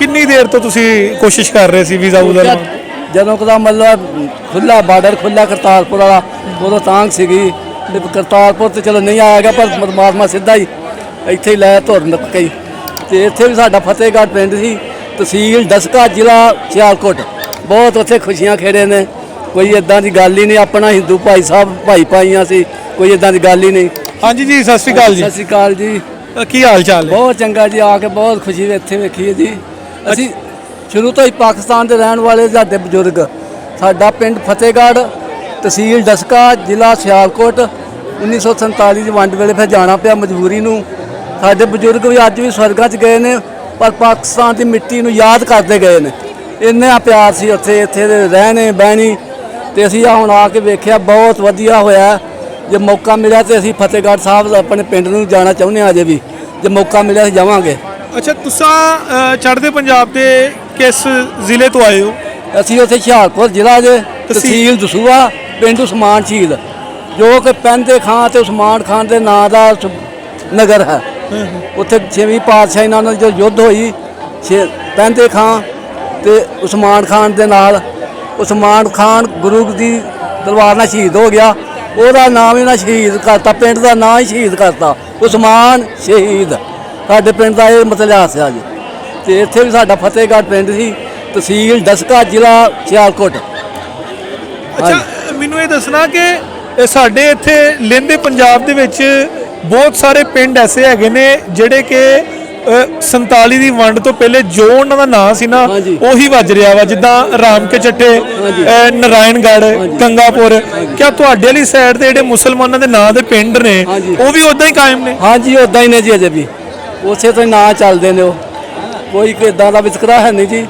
ਕਿੰਨੀ ਦੇਰ ਤੋਂ ਤੁਸੀਂ ਕੋਸ਼ਿਸ਼ ਕਰ ਰਹੇ ਸੀ ਵੀਜ਼ਾ ਵੂਜ਼ਾ ਦੀ? ਜਦੋਂ ਕਦਾ ਮਤਲਬ ਖੁੱਲਾ ਬਾਰਡਰ ਖੁੱਲਾ ਕਰਤਾਰਪੁਰ ਵਾਲਾ ਉਦੋਂ ਤਾਂਗ ਸੀਗੀ। ਤੇ ਕਰਤਾਰਪੁਰ ਤੇ ਚਲੋ ਨਹੀਂ ਆਏਗਾ ਪਰ ਪਰਮਾਤਮਾ ਸਿੱਧਾ ਹੀ ਇੱਥੇ ਹੀ ਲੈ ਧੁਰ ਨੱਕ ਹੀ। ਤੇ ਇੱਥੇ ਵੀ ਸਾਡਾ ਫਤਿਹਗੜ੍ਹ ਪਿੰਡ ਸੀ ਤਹਿਸੀਲ ਦਸਕਾ ਜ਼ਿਲ੍ਹਾ ਸਿਆਲਕੋਟ। ਬਹੁਤ ਉੱਥੇ ਖੁਸ਼ੀਆਂ ਖੇੜੇ ਨੇ। ਕੋਈ ਇਦਾਂ ਦੀ ਗੱਲ ਹੀ ਨਹੀਂ ਆਪਣਾ ਹਿੰਦੂ ਭਾਈ ਸਾਹਿਬ ਭਾਈ ਭਾਈਆਂ ਸੀ ਕੋਈ ਇਦਾਂ ਦੀ ਗੱਲ ਹੀ ਨਹੀਂ। ਹਾਂਜੀ ਜੀ ਸਤਿ ਸ਼੍ਰੀ ਅਕਾਲ ਜੀ। ਸਤਿ ਸ਼੍ਰੀ ਅਕਾਲ ਜੀ। ਅ, ਕੀ ਹਾਲ ਚਾਲ ਹੈ? ਬਹੁਤ ਚੰਗਾ ਜੀ ਆ ਕੇ ਬਹੁਤ ਖੁਸ਼ੀ ਇੱਥੇ ਵੇਖੀ ਹੈ ਜੀ। ਅਸੀਂ ਸ਼ੁਰੂ ਤੋਂ ਹੀ ਪਾਕਿਸਤਾਨ ਦੇ ਰਹਿਣ ਵਾਲੇ ਸਾਡੇ ਬਜ਼ੁਰਗ, ਸਾਡਾ ਪਿੰਡ ਫਤਿਹਗੜ੍ਹ, ਤਹਿਸੀਲ ਡਸਕਾ ਜ਼ਿਲ੍ਹਾ ਸਿਆਲਕੋਟ 1947 ਦੀ ਵੰਡ ਵੇਲੇ ਫਿਰ ਜਾਣਾ ਪਿਆ ਮਜਬੂਰੀ ਨੂੰ। ਸਾਡੇ ਬਜ਼ੁਰਗ ਵੀ ਅੱਜ ਵੀ ਸਵਰਗਾਂ 'ਚ ਗਏ ਨੇ, ਪਰ ਪਾਕਿਸਤਾਨ ਦੀ ਮਿੱਟੀ ਨੂੰ ਯਾਦ ਕਰਦੇ ਗਏ ਨੇ। ਇੰਨਾ ਪਿਆਰ ਸੀ ਉੱਥੇ, ਇੱਥੇ ਦੇ ਰਹਿਣੇ, ਬਹਿਣੀ ਤੇ ਅਸੀਂ ਆ ਹੁਣ ਆ ਕੇ ਵੇਖਿਆ, ਬਹੁਤ ਵਧੀਆ ਹੋਇਆ। ਜੇ ਮੌਕਾ ਮਿਲਿਆ ਤੇ ਅਸੀਂ ਫਤਿਹਗੜ੍ਹ ਸਾਹਿਬ ਆਪਣੇ ਪਿੰਡ ਨੂੰ ਜਾਣਾ ਚਾਹੁੰਦੇ ਹਾਂ ਅਜੇ ਵੀ। ਜੇ ਮੌਕਾ ਮਿਲਿਆ ਅਸੀਂ ਜਾਵਾਂਗੇ। ਅੱਛਾ ਤੁਸੀਂ ਚੜ੍ਹਦੇ ਪੰਜਾਬ ਦੇ ਕਿਸ ਜ਼ਿਲ੍ਹੇ ਤੋਂ ਆਏ ਹੋ? ਅਸੀਂ ਉੱਥੇ ਹੁਸ਼ਿਆਰਪੁਰ ਜ਼ਿਲ੍ਹਾ ਦੇ ਤਹਿਸੀਲ ਦਸੂਆ ਪਿੰਡ ਉਸਮਾਨ ਸ਼ਹੀਦ ਜੋ ਕਿ ਪੈਂਦੇ ਖਾਂ ਤੇ ਉਸਮਾਨ ਖਾਨ ਦੇ ਨਾਂ ਦਾ ਨਗਰ ਹੈ। ਉੱਥੇ ਛੇਵੀਂ ਪਾਤਸ਼ਾਹੀ ਨਾਲ ਜੋ ਯੁੱਧ ਹੋਈ ਛੇ- ਪੈਂਦੇ ਖਾਂ ਤੇ ਉਸਮਾਨ ਖਾਨ ਦੇ ਨਾਲ ਉਸਮਾਨ ਖਾਨ ਗੁਰੂ ਦੀ ਤਲਵਾਰ ਨਾਲ ਸ਼ਹੀਦ ਹੋ ਗਿਆ। ਉਹਦਾ ਨਾਮ ਇਹਨਾਂ ਸ਼ਹੀਦ ਕਰਤਾ ਪਿੰਡ ਦਾ ਨਾਂ ਹੀ ਸ਼ਹੀਦ ਕਰਤਾ ਉਸਮਾਨ ਸ਼ਹੀਦ। ਸਾਡੇ ਪਿੰਡ ਦਾ ਇਹ ਮਤਲਬ ਆ ਜੀ। ਤੇ ਇੱਥੇ ਵੀ ਸਾਡਾ ਫਤਿਹਗੜ੍ਹ ਪਿੰਡ ਸੀ ਤਹਿਸੀਲ ਦਸਕਾ ਜ਼ਿਲ੍ਹਾ ਸਿਆਲਕੋਟ। ਅੱਛਾ ਮੈਨੂੰ ਇਹ ਦੱਸਣਾ ਕਿ ਇਹ ਸਾਡੇ ਇੱਥੇ ਲਹਿੰਦੇ ਪੰਜਾਬ ਦੇ ਵਿੱਚ ਬਹੁਤ ਸਾਰੇ ਪਿੰਡ ਐਸੇ ਹੈਗੇ ਨੇ ਜਿਹੜੇ ਕਿ ਅ, 47 ਦੀ ਵੰਡ ਤੋਂ ਪਹਿਲੇ ਜੋ ਉਹਨਾਂ ਦਾ ਨਾਂ ਸੀ ਨਾ। ਉਹੀ ਵੱਜ ਰਿਹਾ ਵਾ ਜਿੱਦਾਂ ਰਾਮ ਕੇ ਚੱਟੇ ਨਾਰਾਇਣਗੜ੍ਹ ਕੰਗਾਪੁਰ। ਕਿਆ ਤੁਹਾਡੇ ਵਾਲੀ ਸਾਈਡ ਤੇ ਜਿਹੜੇ ਮੁਸਲਮਾਨਾਂ ਦੇ ਨਾਂ ਦੇ ਪਿੰਡ ਨੇ। ਉਹ ਵੀ ਉਦਾਂ ਹੀ ਕਾਇਮ ਨੇ? ਹਾਂਜੀ ਉਦਾਂ ਹੀ ਨੇ ਜੀ ਅਜੇ ਵੀ। ਉਸੇ ਤੋਂ ਹੀ ਨਾਂ ਚੱਲਦੇ ਨੇ ਉਹ। ਕੋਈ ਕਿਦਾਂ ਦਾ ਵਿਤਕਰਾ ਹੈ ਨਹੀਂ ਜੀ।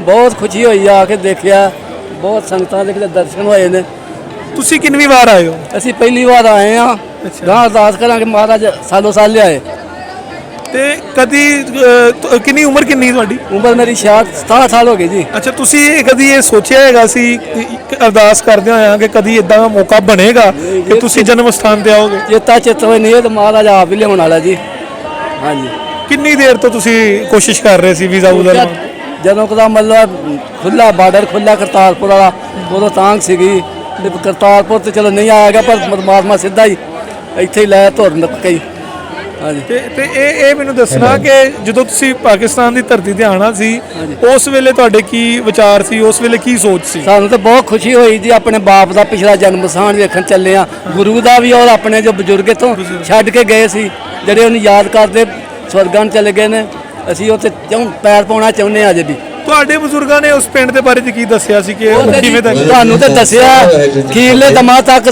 ਬਹੁਤ ਖੁਸ਼ੀ ਹੋਈ ਆ ਕੇ ਦੇਖਿਆ। ਬਹੁਤ ਸੰਗਤਾਂ ਦੇ ਕਿਤੇ ਦਰਸ਼ਨ ਹੋਏ ਨੇ। ਤੁਸੀਂ ਕਿੰਨਵੀਂ ਵਾਰ ਆਏ ਹੋ? ਅਸੀਂ ਪਹਿਲੀ ਵਾਰ ਆਏ ਆ ਗਾਂ ਅਰਦਾਸ ਕਰਾਂਗੇ ਮਹਾਰਾਜ ਸਾਲੋ ਸਾਲ ਲਿਆਏ। ਤੇ ਕਦੀ ਕਿੰਨੀ ਉਮਰ ਕਿੰਨੀ ਤੁਹਾਡੀ? ਉਮਰ ਮੇਰੀ 66 67 ਸਾਲ ਹੋ ਗਈ ਜੀ। ਅੱਛਾ ਤੁਸੀਂ ਇਹ ਕਦੀ ਇਹ ਸੋਚਿਆ ਹੈਗਾ ਸੀ ਕਿ ਇੱਕ ਅਰਦਾਸ ਕਰਦੇ ਹੋਇਆ ਕਿ ਕਦੀ ਇਦਾਂ ਦਾ ਮੌਕਾ ਬਣੇਗਾ ਕਿ ਤੁਸੀਂ ਜਨਮ ਸਥਾਨ ਤੇ ਆਓਗੇ? ਚੇਤਾ ਚਿੱਤ ਹੋਏ ਨਹੀਂ ਇਹ ਤਾਂ ਮਹਾਰਾਜ ਆਪ ਹੀ ਲਿਆਉਣ ਵਾਲਾ ਜੀ। ਹਾਂਜੀ ਕਿੰਨੀ ਦੇਰ ਤੋਂ ਤੁਸੀਂ ਕੋਸ਼ਿਸ਼ ਕਰ ਰਹੇ ਸੀ ਵੀਜ਼ਾ ਵੂਜ਼ਾ ਲਵਾਉਣ ਦੀ? ਜਦੋਂ ਕਦਾ ਮਤਲਬ ਖੁੱਲਾ ਬਾਰਡਰ ਖੁੱਲਾ ਕਰਤਾਰਪੁਰ ਵਾਲਾ ਉਦੋਂ ਤਾਂਗ ਸੀਗੀ ਤੇ ਕਰਤਾਰਪੁਰ ਤੇ ਚਲੋ ਨਹੀਂ ਆਏਗਾ ਪਰ ਪਰਮਾਤਮਾ ਸਿੱਧਾ ਹੀ ਇੱਥੇ ਹੀ ਲੈ ਧੁਰ ਨੱਕ ਤੇ ਤੇ ਇਹ ਇਹ ਮੈਨੂੰ ਦੱਸਣਾ ਕਿ ਜਦੋਂ ਤੁਸੀਂ ਪਾਕਿਸਤਾਨ ਦੀ ਧਰਤੀ ਤੇ ਆਣਾ ਸੀ ਉਸ ਵੇਲੇ ਤੁਹਾਡੇ ਕੀ ਵਿਚਾਰ ਸੀ? ਉਸ ਵੇਲੇ ਕੀ ਸੋਚ ਸੀ? ਸਾਨੂੰ ਤਾਂ ਬਹੁਤ ਖੁਸ਼ੀ ਹੋਈ ਜੀ ਆਪਣੇ ਬਾਪ ਦਾ ਪਿਛਲਾ ਜਨਮ ਸਥਾਨ ਵੇਖਣ ਚੱਲੇ ਆ ਗੁਰੂ ਦਾ ਵੀ ਔਰ ਆਪਣੇ ਜੋ ਬਜ਼ੁਰਗ ਇੱਥੋਂ ਛੱਡ ਕੇ ਗਏ ਸੀ ਜਿਹੜੇ ਉਹਨੂੰ ਯਾਦ ਕਰਦੇ ਸਵਰਗਾਂ ਨੂੰ ਚਲੇ ਗਏ ਨੇ। ਅਸੀਂ ਉੱਥੇ ਚਾਹੁੰ ਪੈਰ ਪਾਉਣਾ ਚਾਹੁੰਦੇ ਆ ਅਜੇ ਵੀ। ਤੁਹਾਡੇ ਬਜ਼ੁਰਗਾਂ ਨੇ ਉਸ ਪਿੰਡ ਦੇ ਬਾਰੇ ਚ ਕੀ ਦੱਸਿਆ ਸੀ ਕਿ ਕਿਵੇਂ ਤੁਹਾਨੂੰ ਤੇ ਦੱਸਿਆ ਖੀਰਲੇ ਦਮਾ ਤੱਕ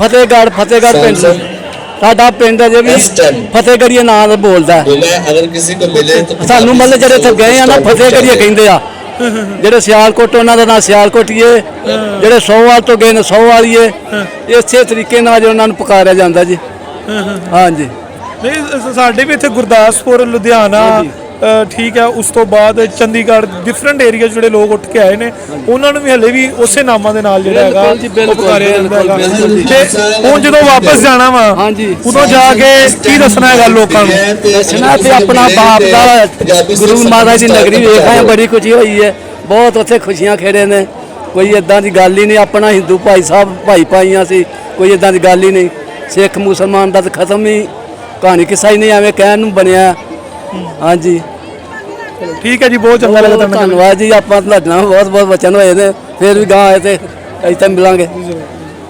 ਫਤਿਹਗੜ੍ਹ ਫਤਿਹਗੜ੍ਹ ਪਿੰਡ। ਸੀ ਸਾਡਾ ਪਿੰਡ ਅਜੇ ਵੀ ਫਤਿਹਗੜੀਆ ਨਾਂ ਦਾ ਬੋਲਦਾ ਸਾਨੂੰ ਮਤਲਬ ਜਿਹੜੇ ਇੱਥੇ ਗਏ ਆ ਨਾ ਫਤਿਹਗੜੀਆ ਕਹਿੰਦੇ ਆ। ਜਿਹੜੇ ਸਿਆਲਕੋਟ ਉਹਨਾਂ ਦਾ ਨਾਂ ਸਿਆਲਕੋਟੀਏ। ਜਿਹੜੇ ਸੋਵਾਲ ਤੋਂ ਗਏ ਨੇ ਸੋਵਾਲੀਏ ਇਸੇ ਤਰੀਕੇ ਨਾਲ ਉਹਨਾਂ ਨੂੰ ਪੁਕਾਰਿਆ ਜਾਂਦਾ ਜੀ। ਹਾਂਜੀ। ਸਾਡੇ ਵੀ ਇੱਥੇ ਗੁਰਦਾਸਪੁਰ ਲੁਧਿਆਣਾ ਠੀਕ ਹੈ ਉਸ ਤੋਂ ਬਾਅਦ ਚੰਡੀਗੜ੍ਹ ਡਿਫਰੈਂਟ ਏਰੀਆ ਜਿਹੜੇ ਲੋਕ ਉੱਠ ਕੇ ਆਏ ਨੇ ਉਹਨਾਂ ਨੂੰ ਵੀ ਹਲੇ ਵੀ ਉਸੇ ਨਾਮਾਂ ਦੇ ਨਾਲ ਜਿਹੜਾ ਹੈਗਾ ਉਹ ਪੁਕਾਰਿਆ ਜਾਂਦਾ ਹੈਗਾ। ਤੇ ਹੁਣ ਜਦੋਂ ਵਾਪਸ ਜਾਣਾ ਵਾ ਹਾਂਜੀ। ਉਦੋਂ ਜਾ ਕੇ ਕੀ ਦੱਸਣਾ ਹੈਗਾ ਲੋਕਾਂ ਨੂੰ? ਦੱਸਣਾ ਤੇ ਆਪਣਾ ਬਾਪ ਦਾ ਗੁਰੂ ਮਹਾਰਾਜ ਦੀ ਨਗਰੀ ਵੇਖ ਆਏ ਬੜੀ ਖੁਸ਼ੀ ਹੋਈ ਹੈ। ਬਹੁਤ ਉੱਥੇ ਖੁਸ਼ੀਆਂ ਖੇੜੇ ਨੇ। ਕੋਈ ਇਦਾਂ ਦੀ ਗੱਲ ਹੀ ਨਹੀਂ ਆਪਣਾ ਹਿੰਦੂ ਭਾਈ ਸਾਹਿਬ ਭਾਈ ਭਾਈਆਂ ਸੀ ਕੋਈ ਇਦਾਂ ਦੀ ਗੱਲ ਹੀ ਨਹੀਂ। ਸਿੱਖ ਮੁਸਲਮਾਨ ਦਾ ਤਾਂ ਖਤਮ ਹੀ ਕਹਾਣੀ ਕਿੱਸਾ ਹੀ ਨਹੀਂ ਐਵੇਂ ਕਹਿਣ ਨੂੰ ਬਣਿਆ। ਹਾਂਜੀ। ਠੀਕ ਹੈ ਜੀ ਬਹੁਤ ਚੰਗਾ ਲੱਗਾ ਤੁਹਾਨੂੰ ਧੰਨਵਾਦ ਜੀ ਆਪਾਂ ਤੁਹਾਡੇ ਨਾਲ ਬਹੁਤ ਬਹੁਤ ਵਚਨ ਹੋਏ ਨੇ ਫਿਰ ਵੀ ਗਾਂ ਆਏ ਤੇ ਇੱਥੇ ਮਿਲਾਂਗੇ।